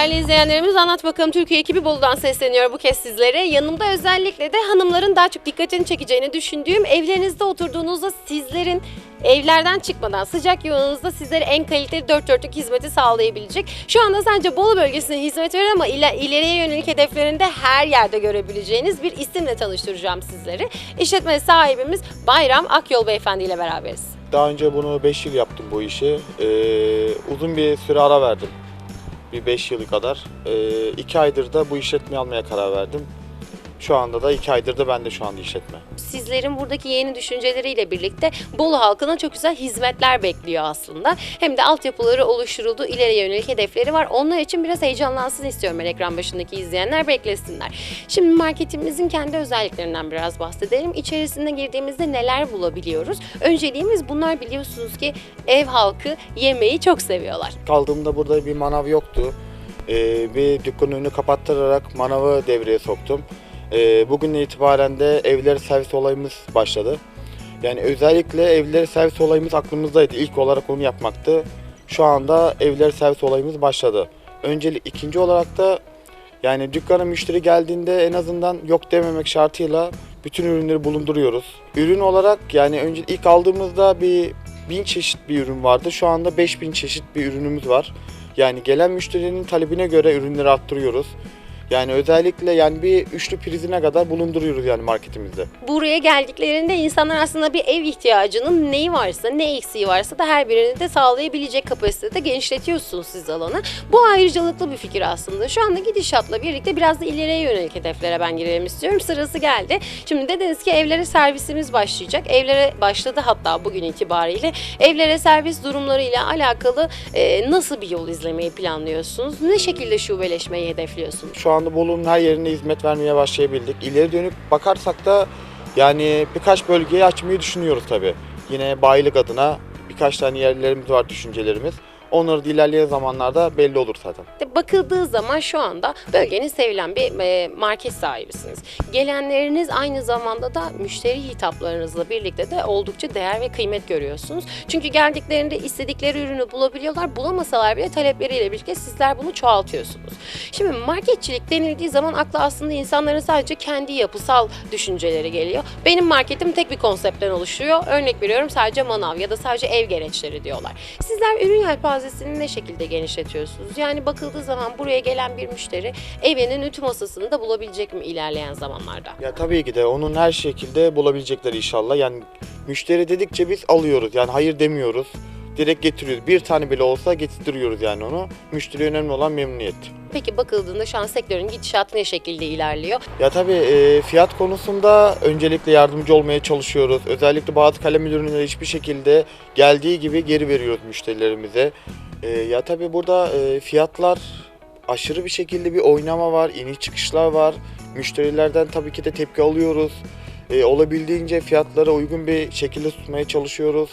Değerli izleyenlerimiz Anlat Bakalım Türkiye ekibi Bolu'dan sesleniyor bu kez sizlere. Yanımda özellikle de hanımların daha çok dikkatini çekeceğini düşündüğüm evlerinizde oturduğunuzda sizlerin evlerden çıkmadan sıcak yuvanızda sizlere en kaliteli dört dörtlük hizmeti sağlayabilecek. Şu anda sadece Bolu bölgesine hizmet veriyor ama ila- ileriye yönelik hedeflerinde her yerde görebileceğiniz bir isimle tanıştıracağım sizleri. İşletme sahibimiz Bayram Akyol Beyefendi ile beraberiz. Daha önce bunu 5 yıl yaptım bu işi. Ee, uzun bir süre ara verdim. Bir 5 yılı kadar. 2 aydır da bu işletmeyi almaya karar verdim. Şu anda da 2 aydır da ben de şu anda işletme. sizlerin buradaki yeni düşünceleriyle birlikte Bolu halkına çok güzel hizmetler bekliyor aslında. Hem de altyapıları oluşturuldu, ileriye yönelik hedefleri var. Onlar için biraz heyecanlansın istiyorum ben ekran başındaki izleyenler beklesinler. Şimdi marketimizin kendi özelliklerinden biraz bahsedelim. İçerisine girdiğimizde neler bulabiliyoruz? Önceliğimiz bunlar biliyorsunuz ki ev halkı yemeği çok seviyorlar. Kaldığımda burada bir manav yoktu. Ee, bir dükkanın önünü kapattırarak manavı devreye soktum. Ee, bugün itibaren de evler servis olayımız başladı. Yani özellikle evleri servis olayımız aklımızdaydı. İlk olarak onu yapmaktı. Şu anda evler servis olayımız başladı. Öncelik ikinci olarak da yani dükkana müşteri geldiğinde en azından yok dememek şartıyla bütün ürünleri bulunduruyoruz. Ürün olarak yani önce ilk aldığımızda bir bin çeşit bir ürün vardı. Şu anda 5000 çeşit bir ürünümüz var. Yani gelen müşterinin talebine göre ürünleri arttırıyoruz. Yani özellikle yani bir üçlü prizine kadar bulunduruyoruz yani marketimizde. buraya geldiklerinde insanlar aslında bir ev ihtiyacının neyi varsa, ne eksiği varsa da her birini de sağlayabilecek kapasitede genişletiyorsunuz siz alanı. Bu ayrıcalıklı bir fikir aslında. Şu anda gidişatla birlikte biraz da ileriye yönelik hedeflere ben girelim istiyorum. Sırası geldi. Şimdi dediniz ki evlere servisimiz başlayacak. Evlere başladı hatta bugün itibariyle. Evlere servis durumlarıyla alakalı e, nasıl bir yol izlemeyi planlıyorsunuz? Ne şekilde şubeleşmeyi hedefliyorsunuz? Şu anda Bolu'nun her yerine hizmet vermeye başlayabildik. İleri dönük bakarsak da yani birkaç bölgeyi açmayı düşünüyoruz tabii. Yine bayilik adına birkaç tane yerlerimiz var düşüncelerimiz. Onları ilerleyen zamanlarda belli olur zaten. Bakıldığı zaman şu anda bölgenin sevilen bir e, market sahibisiniz. Gelenleriniz aynı zamanda da müşteri hitaplarınızla birlikte de oldukça değer ve kıymet görüyorsunuz. Çünkü geldiklerinde istedikleri ürünü bulabiliyorlar. Bulamasalar bile talepleriyle birlikte sizler bunu çoğaltıyorsunuz. Şimdi marketçilik denildiği zaman akla aslında insanların sadece kendi yapısal düşünceleri geliyor. Benim marketim tek bir konseptten oluşuyor. Örnek veriyorum sadece manav ya da sadece ev gereçleri diyorlar. Sizler ürün yelpazesini ne şekilde genişletiyorsunuz? Yani bakıldığı zaman buraya gelen bir müşteri evinin ütü masasını da bulabilecek mi ilerleyen zamanlarda? Ya tabii ki de onun her şekilde bulabilecekler inşallah. Yani müşteri dedikçe biz alıyoruz. Yani hayır demiyoruz. Direkt getiriyoruz. Bir tane bile olsa getiriyoruz yani onu. Müşteri önemli olan memnuniyet. Peki bakıldığında şu an sektörün gidişatı ne şekilde ilerliyor? Ya tabii e, fiyat konusunda öncelikle yardımcı olmaya çalışıyoruz. Özellikle bazı kalem ürünleri hiçbir şekilde geldiği gibi geri veriyoruz müşterilerimize. E, ya tabii burada e, fiyatlar aşırı bir şekilde bir oynama var, iniş çıkışlar var. Müşterilerden tabii ki de tepki alıyoruz. E, olabildiğince fiyatlara uygun bir şekilde tutmaya çalışıyoruz.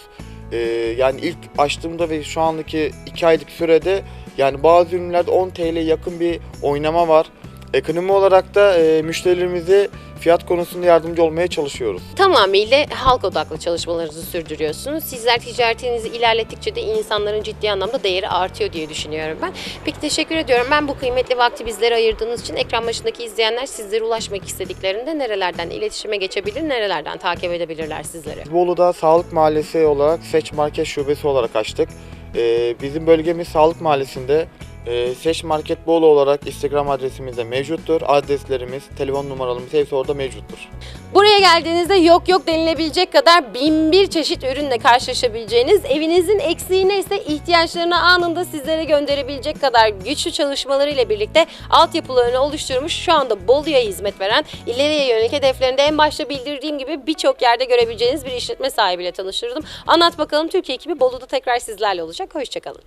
E, yani ilk açtığımda ve şu andaki 2 aylık sürede yani bazı ürünlerde 10 TL yakın bir oynama var. Ekonomi olarak da e, müşterilerimize fiyat konusunda yardımcı olmaya çalışıyoruz. Tamamıyla halk odaklı çalışmalarınızı sürdürüyorsunuz. Sizler ticaretinizi ilerlettikçe de insanların ciddi anlamda değeri artıyor diye düşünüyorum ben. Peki teşekkür ediyorum. Ben bu kıymetli vakti bizlere ayırdığınız için ekran başındaki izleyenler sizlere ulaşmak istediklerinde nerelerden iletişime geçebilir, nerelerden takip edebilirler sizleri? Bolu'da Sağlık Mahallesi olarak Seç Market Şubesi olarak açtık. E, bizim bölgemiz Sağlık Mahallesi'nde. E, Seç Market Bolu olarak Instagram adresimiz de mevcuttur. Adreslerimiz, telefon numaralarımız hepsi orada mevcuttur. Buraya geldiğinizde yok yok denilebilecek kadar bin bir çeşit ürünle karşılaşabileceğiniz, evinizin eksiği neyse ihtiyaçlarını anında sizlere gönderebilecek kadar güçlü çalışmalarıyla birlikte altyapılarını oluşturmuş şu anda Bolu'ya hizmet veren ileriye yönelik hedeflerinde en başta bildirdiğim gibi birçok yerde görebileceğiniz bir işletme sahibiyle tanıştırdım. Anlat bakalım Türkiye ekibi Bolu'da tekrar sizlerle olacak. Hoşçakalın.